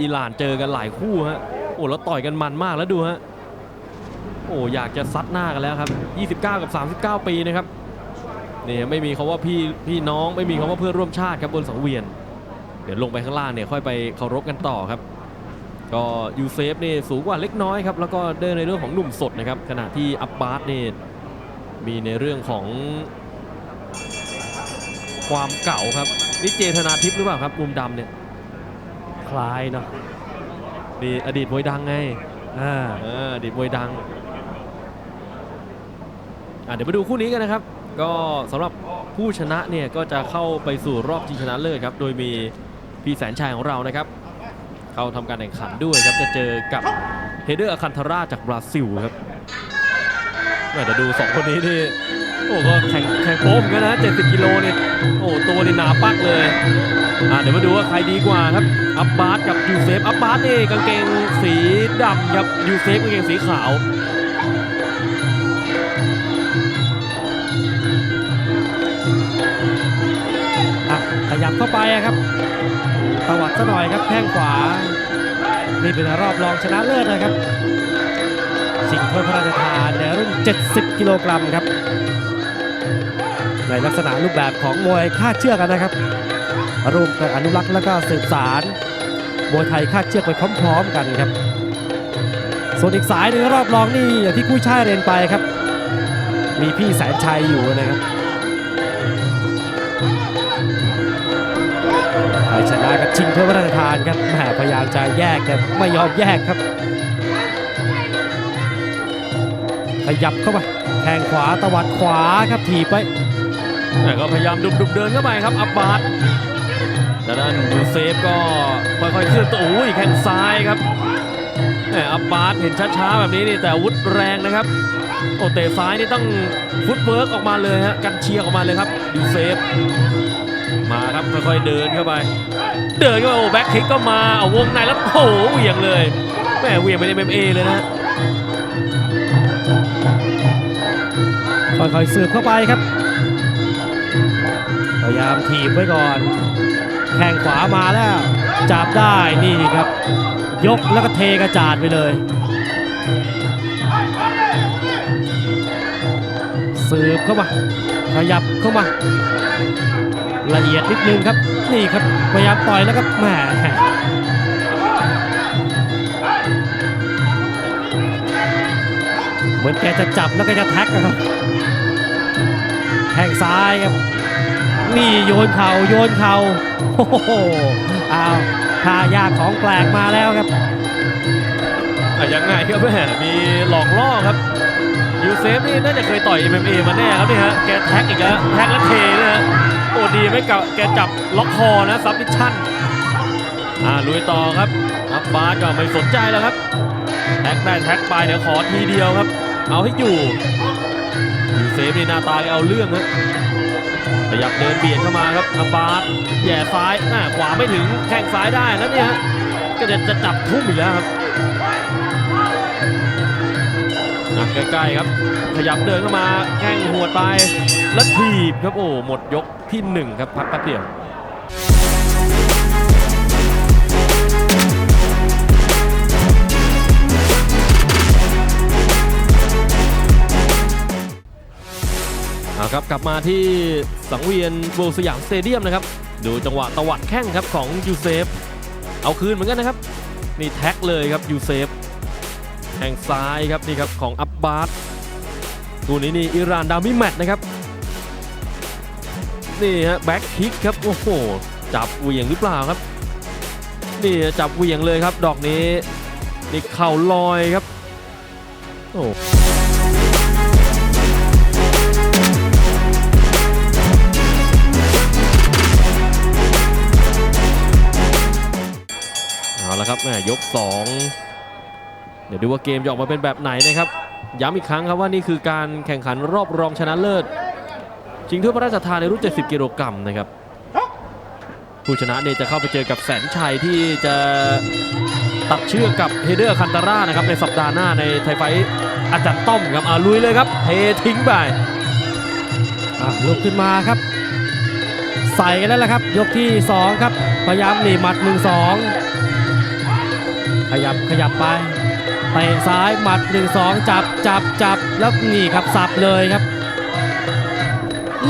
อิหร่านเจอกันหลายคู่ฮะ โอ้แล้วต่อยกันมันมากแล้วดูฮะ โอ้อยากจะซัดหน้ากันแล้วครับ 29 กับ 39 ปีนะครับนี่ไม่มีคาว่าพี่พี่น้องไม่มีคาว่าเพื่อนร่วมชาติครับบนสังเวียน เดี๋ยวลงไปข้างล่างเนี่ยค่อยไปเคารพกันต่อครับ ก็ยูเซฟนี่สูงกว่าเล็กน้อยครับ แล้วก็เดินในเรื่องของหนุ่มสดนะครับ ขณะที่อับบาสนี่มีในเรื่องของ ความเก่าครับ นี่เจธนาทิพย์หรือเปล่าครับมุมดำเนี่ย คล้ายเนาะนี่อดีตมวยดังไงอ่าเอออดีตมวยดังอะเดี๋ยวมาดูคู่นี้กันนะครับ ก็สำหรับผู้ชนะเนี่ยก็จะเข้าไปสู่รอบชิงชนะเลิศครับ โดยมีพี่แสนชัยของเรานะครับ เข้าทำการแข่งขันด้วยครับ จะเจอกับเฮเดอร์อคันทาราจากบราซิลครับแม่แต่ดูสองคนนี้นี่ โอ้ก็แข่งแข่งโป๊ะเหมือนกันนะ70กิโลเนี่ยโอ้ตัวนี่หนาปักเลยอะเดี๋ยวมาดูว่าใครดีกว่าครับอับบาสกับยูเซฟอับบาสนี่กางเกงสีดำครับยูเซฟกางเกงสีขาวอะขยับเข้าไปครับตวัดซะหน่อยครับแข้งขวา นี่เป็นรอบรองชนะเลิศนะครับชิงถ้วยพระราชทานในรุ่น 70 กิโลกรัมครับ ในลักษณะรูปแบบของมวยคาดเชือกกันนะครับร่วมกันอนุรักษ์และก็สืบสารมวยไทยคาดเชือกไปพร้อม ๆ กันครับ ส่วนอีกสายหนึ่งรอบรองนี่อย่างที่กู้ชายเรียนไปครับ มีพี่แสนชัยอยู่นะครับใครชนะกับชิงถ้วยพระราชทานครับแหมพยายามจะแยกแต่ไม่ยอมแยกครับขยับเข้าไปแข้งขวาตวัดขวาครับถีบไป แต่ก็พยายามดุบดุบเดินเข้าไปครับ อับบาสแต่ด้านยูเซฟก็ค่อยๆเคลื่อนตัวโอ้ยแข้งซ้ายครับแหมอับบาสเห็นช้าๆแบบนี้นี่แต่อาวุธแรงนะครับโอเตะซ้ายนี่ต้องฟุตเวิร์กออกมาเลยฮะกันเชียร์ออกมาเลยครับยูเซฟมาครับค่อยๆเดินเข้าไป เดินเข้าไปโอ้แบ็คคิกก็มาเอาวงในแล้วโอ้เหวี่ยงเลยแหมเหวี่ยงไปในเอ็มเอเลยนะค่อยๆสืบเข้าไปครับ พยายามถีบไว้ก่อน แข้งขวามาแล้ว จับได้นี่ครับ ยกแล้วก็เทกระจาดไปเลยสืบเข้ามา ขยับเข้ามา ละเอียดนิดนึงครับ นี่ครับ พยายามต่อยแล้วก็แหมเหมือนแกจะจับแล้วก็จะแท็กนะครับแข้งซ้ายครับ นี่โยนเข่าโยนเข่าโอ้โหอ้าวท่ายากของแปลกมาแล้วครับอะยังไงครับแม่มีหลอกล่อครับยูเซฟนี่น่าจะเคยต่อย MMA มาแน่ครับนี่ฮะแกแท็กอีกแล้วแท็กแล้วเทนะฮะโอ้ดีไม่กับแกจับล็อกคอนะซับมิชชั่นอ่าลุยต่อครับอับบาสก็ไม่สนใจแล้วครับแท็กได้แท็กไปเดี๋ยวขอทีเดียวครับ เอาให้อยู่ยูเซฟนี่หน้าตาเอาเรื่องฮะ ขยับเดินเบียดเข้ามาครับอับบาสแย่ซ้ายหน้าขวาไม่ถึงแข้งซ้ายได้แล้วเนี่ยก็จะจะจับทุ่มอีกแล้วครับหนักใกล้ๆครับ ขยับเดินเข้ามาแข้งหัวไปแล้วถีบครับโอ้หมดยกที่หนึ่งครับพักแป๊บเดียว เอาครับกลับมาที่สังเวียนโบสยามสเตเดียมนะครับ ดูจังหวะตวัดแข้งครับของยูเซฟ เอาคืนเหมือนกันนะครับ นี่แท็กเลยครับยูเซฟแข้งซ้ายครับนี่ครับของอับบาสตัวนี้นี่อิรานดามิแมตนะครับ นี่ฮะแบ็คคิกครับโอ้โหจับเหวี่ยงหรือเปล่าครับ นี่จับเหวี่ยงเลยครับ ดอกนี้นี่เข่าลอยครับโอ้ เอาละครับแม่ยก 2 เดี๋ยวดูว่าเกมจะออกมาเป็นแบบไหนนะครับ ย้ำอีกครั้งครับว่านี่คือการแข่งขันรอบรองชนะเลิศชิงถ้วยพระราชทานในรุ่น 70 กิโลกรัมนะครับ ผู้ชนะเนี่ยจะเข้าไปเจอกับแสนชัยที่จะตัดเชือกกับเฮเดอร์คันตาร่านะครับในสัปดาห์หน้าในไทยไฟท์อาจารย์ต้อมครับอาลุยเลยครับเททิ้งไปลุกขึ้นมาครับ ใส่กันแล้วละครับ ยกที่ 2 ครับ พยายามหนีหมัด 1 2 ขยับขยับไปเตะซ้ายหมัดหนึ่งสองจับจับจับแล้วนี่ครับสับเลยครับ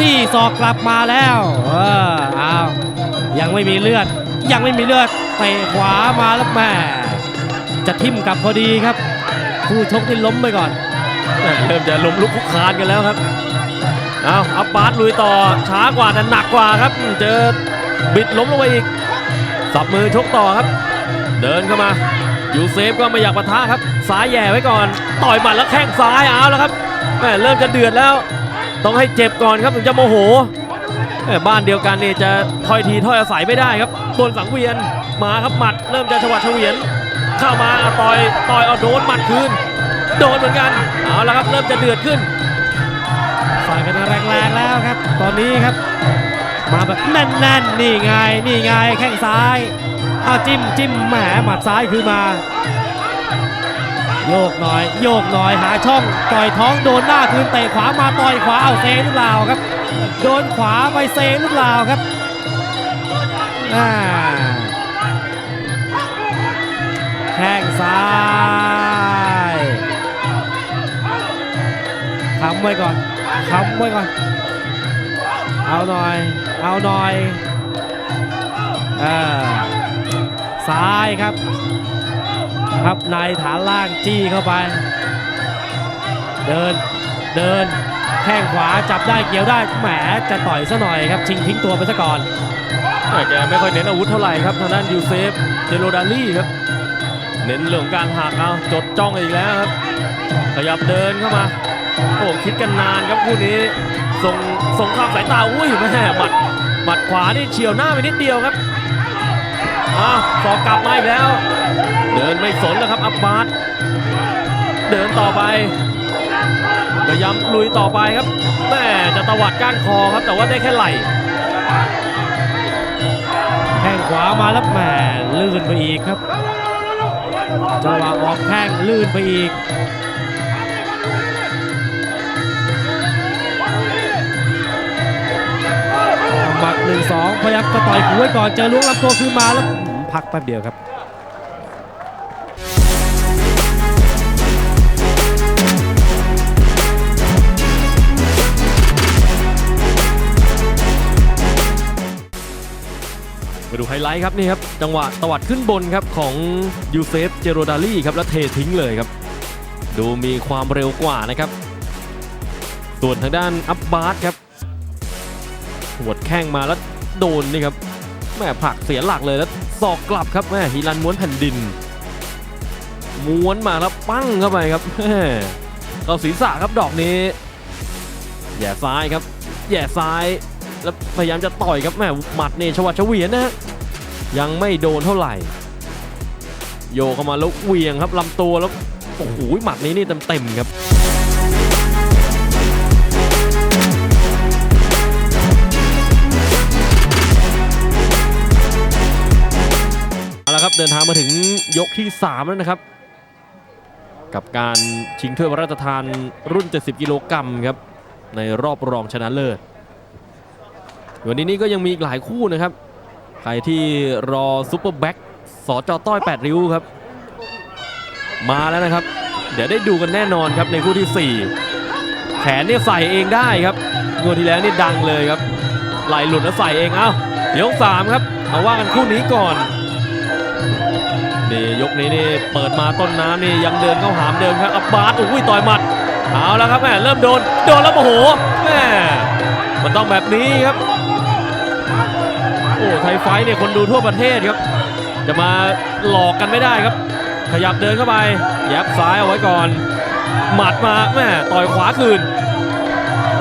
นี่ศอกกลับมาแล้วเอออ้าวยังไม่มีเลือด ยังไม่มีเลือดเตะขวามาแล้วแม่จะทิ่มกลับพอดีครับผู้ชกนี่ล้มไปก่อน เริ่มจะล้มลุกคลุกคานกันแล้วครับเอาอัปปาร์ตลุยต่อช้ากว่านั้นหนักกว่าครับ เจอบิดล้มลงไปอีกสับมือชกต่อครับ เดินเข้ามา ยูเซฟก็ไม่อยากปะทะครับซ้ายแย่ไว้ก่อน ต่อยหมัดแล้วแข้งซ้ายเอาแล้วครับแม่เริ่มจะเดือดแล้ว ต้องให้เจ็บก่อนครับถึงจะโมโหแม่บ้านเดียวกันนี่จะถอยทีถอยอาศัยไม่ได้ครับตัวสังเวียนมาครับหมัด เริ่มจะชวัดเฉวียน เข้ามาต่อยต่อยเอาโดนหมัดคืนโดนเหมือนกันเอาละครับเริ่มจะเดือดขึ้นใส่กันแรงๆแล้วครับ ตอนนี้ครับ มาแบบแน่นๆนี่ไงนี่ไงแข้งซ้าย อาจิ้มจิ้มแหมหมัดซ้ายคือมา โยกหน่อย โยกหน่อยหาช่องต่อยท้องโดนหน้าคืนเตะขวามาต่อยขวาเอาเซหรือเปล่าครับ โดนขวาไปเซหรือเปล่าครับอ่าแข้งซ้ายคำไว้ก่อนคำไว้ก่อน เอาหน่อย เอาหน่อยเออ ซ้ายครับครับในฐานล่างจี้เข้าไป เดินเดินแข้งขวาจับได้เกี่ยวได้แหมจะต่อยซะหน่อยครับชิงทิ้งตัวไปซะก่อนแกไม่ค่อยเน้นอาวุธเท่าไหร่ครับทางด้านยูเซฟเจโรดาลี่ครับ เน้นเรื่องการหักเอาจดจ้องอีกแล้วครับ ขยับเดินเข้ามาโอ้คิดกันนานครับคู่นี้ส่งส่งข้ามสายตาอุ้ยแม่หมัดหมัดขวานี่เฉียวหน้าไปนิดเดียวครับ อ้าวสอกกลับมาอีกแล้ว เดินไม่สนแล้วครับอับบาสเดินต่อไปพยายามลุยต่อไปครับแม่จะตวัดก้านคอครับ แต่ว่าได้แค่ไหล่แข้งขวามาแล้วแหมลื่นไปอีกครับจังหวะออกแข้งลื่นไปอีกหมัดหนึ่งสองพยายามจะต่อยหูไว้ก่อนเจอล้วงลำตัวขึ้นมาแล้ว พักแป๊บเดียวครับมาดูไฮไลท์ครับนี่ครับจังหวะตวัดขึ้นบนครับของยูเซฟเจโรดาลี่ครับแล้วเททิ้งเลยครับ ดูมีความเร็วกว่านะครับ ส่วนทางด้านอับบาสครับหัวดแข้งมาแล้วโดนนี่ครับแม่ผลักเสียหลักเลยแล้ว ศอกกลับครับแม่ฮิรันม้วนแผ่นดิน ม้วนมาแล้วปั้งเข้าไปครับเข้าศีรษะครับดอกนี้แย่ซ้ายครับ แย่ซ้าย แล้วพยายามจะต่อยครับแม่หมัดเนี่ยชวัดเฉวียนนะยังไม่โดนเท่าไหร่ โยเข้ามาแล้วเวียงครับลำตัวแล้วโอ้โหหมัดนี้นี่เต็มๆครับ เดินทางมาถึงยกที่ 3 แล้วนะครับ กับการชิงถ้วยพระราชทานรุ่น 70 กิโลกรัมครับ ในรอบรองชนะเลิศ วันนี้นี่ก็ยังมีอีกหลายคู่นะครับ ใครที่รอซุปเปอร์แบ็กสจต้อย 8 ริ้วครับ มาแล้วนะครับ เดี๋ยวได้ดูกันแน่นอนครับในคู่ที่ 4 แขนเนี่ยใส่เองได้ครับงวดที่แล้วนี่ดังเลยครับไหลหลุดแล้วใส่เองเอ้าเดี๋ยวสามครับเอาว่ากันคู่นี้ก่อน นี่ยกนี้นี่เปิดมาต้นน้ำนี่ยังเดินเข้าหามเดินครับอับบาสอุ้ยต่อยหมัดเอาแล้วครับแม่เริ่มโดนโดนแล้วโอ้โหแม่มันต้องแบบนี้ครับโอ้ไทยไฟเนี่ยคนดูทั่วประเทศครับ จะมาหลอกกันไม่ได้ครับ ขยับเดินเข้าไปยับซ้ายเอาไว้ก่อน หมัดมาแม่ต่อยขวาคืน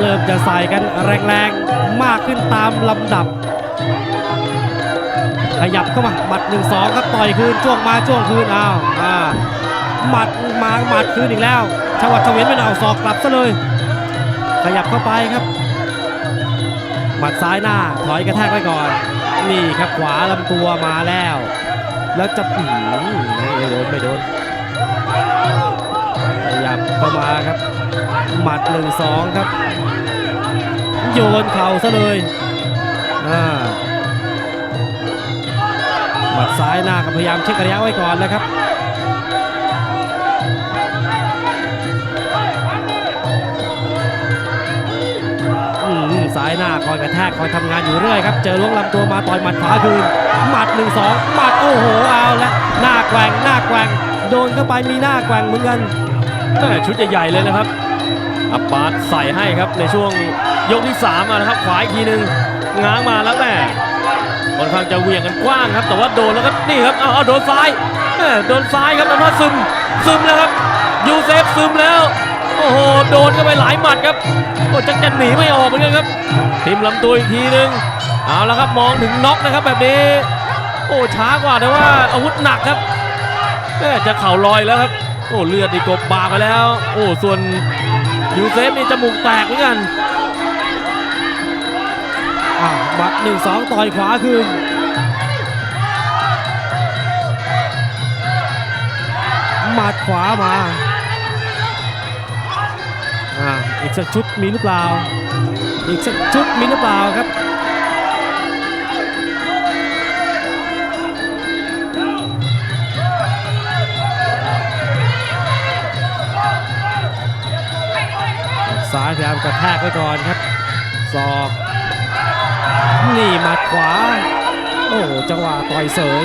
เริ่มจะใส่กันแรงๆ มากขึ้นตามลำดับ ขยับเข้ามาหมัด1นสองครับต่อยคืนจ้วงมาจ้วงคืนอ้าวอ่าหมัดมาหมัดคืนอีกแล้วชวัดเฉวียนไม่เอาศอกกลับซะเลย ขยับเข้าไปครับ หมัดซ้ายหน้าถอยกระแทกไว้ก่อน นี่ครับขวาลำตัวมาแล้ว แล้วจะอื้อหือไม่โดนไม่โดนขยับเข้ามาครับ หมัดหนึ่งสองครับ โยนเข่าซะเลยอ่า ซ้ายหน้าก็พยายามเช็คระยะไว้ก่อนนะครับอืมซ้ายหน้าคอยกระแทกคอยทำงานอยู่เรื่อยครับ เจอล้วงลำตัวมาต่อยหมัดขวาคืนหมัดหนึ่งสองหมัดโอ้โหเอาแล้วหน้าแกว่งหน้าแกว่งโดนเข้าไปมีหน้าแกว่งเหมือนกันตั้งแม่ชุดใหญ่ๆเลยนะครับอับบาสใส่ให้ครับในช่วงยกที่3อะนะครับขวาอีกทีหนึงง้างมาแล้วแม่ ค่อนข้างจะเหวี่ยงกันกว้างครับ แต่ว่าโดนแล้วก็นี่ครับเอาเอาโดนซ้ายโดนซ้ายครับอำนาจซึมซึมแล้วครับยูเซฟซึมแล้วโอ้โหโดนเข้าไปหลายหมัดครับโอ้จักจะหนีไม่ออกเหมือนกันครับทิมลำตัวอีกทีหนึงเอาละครับมองถึงน็อกนะครับแบบนี้ โอ้ช้ากว่าแต่ว่าอาวุธหนักครับแม่จะเข่าลอยแล้วครับโอ้เลือดนี่กบบากไปแล้ว โอ้ส่วนยูเซฟนี่จมูกแตกเหมือนกัน อ่าหมัดหนึ่งสองต่อยขวาคืนหมัดขวามาอ่าอีกสักชุดมีหรือเปล่า อีกสักชุดมีหรือเปล่าครับซ้ายพยายามกระแทกไว้ก่อนครับศอก นี่หมัดขวา โอ้โหจังหวะต่อยเสย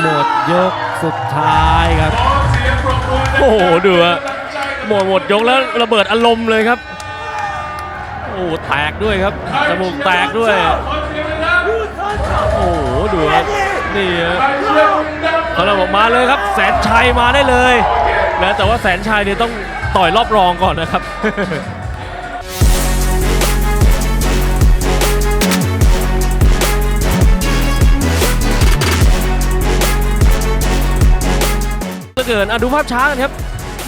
หมดยกสุดท้ายครับ โอ้โหดูอะหมดหมดยกแล้วระเบิดอารมณ์เลยครับ โอ้แตกด้วยครับจมูกแตกด้วย โอ้โหดูครับนี่เขาเราบอกมาเลยครับ แสนชัยมาได้เลยนะแต่ว่าแสนชัยเนี่ยต้องต่อยรอบรองก่อนนะครับ อเกินอะดูภาพช้ากันครับ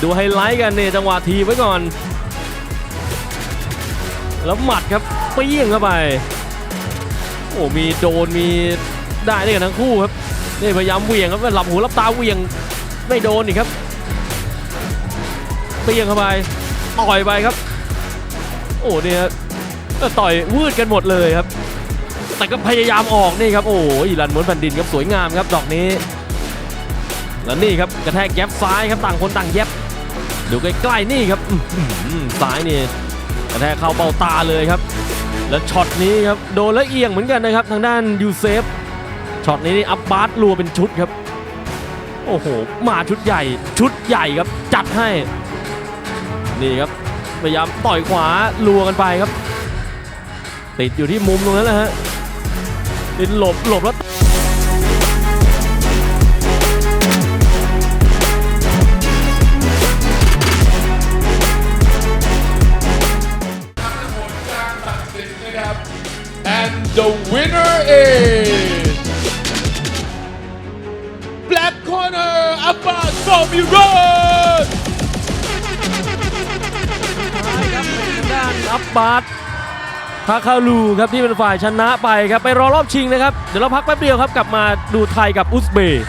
ดูไฮไลท์กันเนี่ยจังหวะทีไว้ก่อน แล้วหมัดครับเปี้ยงเข้าไป โอ้มีโดนมีได้ด้วยกันทั้งคู่ครับนี่พยายามเหวี่ยงครับหลับหูหลับตาเหวี่ยงไม่โดนอีกครับเปี้ยงเข้าไปต่อยไปครับ โอ้เนี่ยต่อยวืดกันหมดเลยครับ แต่ก็พยายามออกนี่ครับโอ้อีรันม้วนแผ่นดินครับสวยงามครับดอกนี้ แล้วนี่ครับกระแทกแย็บซ้ายครับต่างคนต่างแย็บดูใกล้ๆนี่ครับซ้ายนี่กระแทกเข้าเบ้าตาเลยครับ แล้วช็อตนี้ครับโดนแล้วเอียงเหมือนกันนะครับ ทางด้านยูเซฟช็อตนี้นี่อัพบาร์รัวเป็นชุดครับ โอ้โหมาชุดใหญ่ ชุดใหญ่ครับจัดให้ นี่ครับพยายามต่อยขวาลัวกันไปครับ ติดอยู่ที่มุมตรงนั้นแหละฮะติดหลบหลบแล้ว the winner is Black Corner Abbas from Iran ด้านอับบาสพาคาลูครับที่เป็นฝ่ายชนะไปครับ ไปรอรอบชิงนะครับ เดี๋ยวเราพักแป๊บเดียวครับ กลับมาดูไทยกับอุซเบย์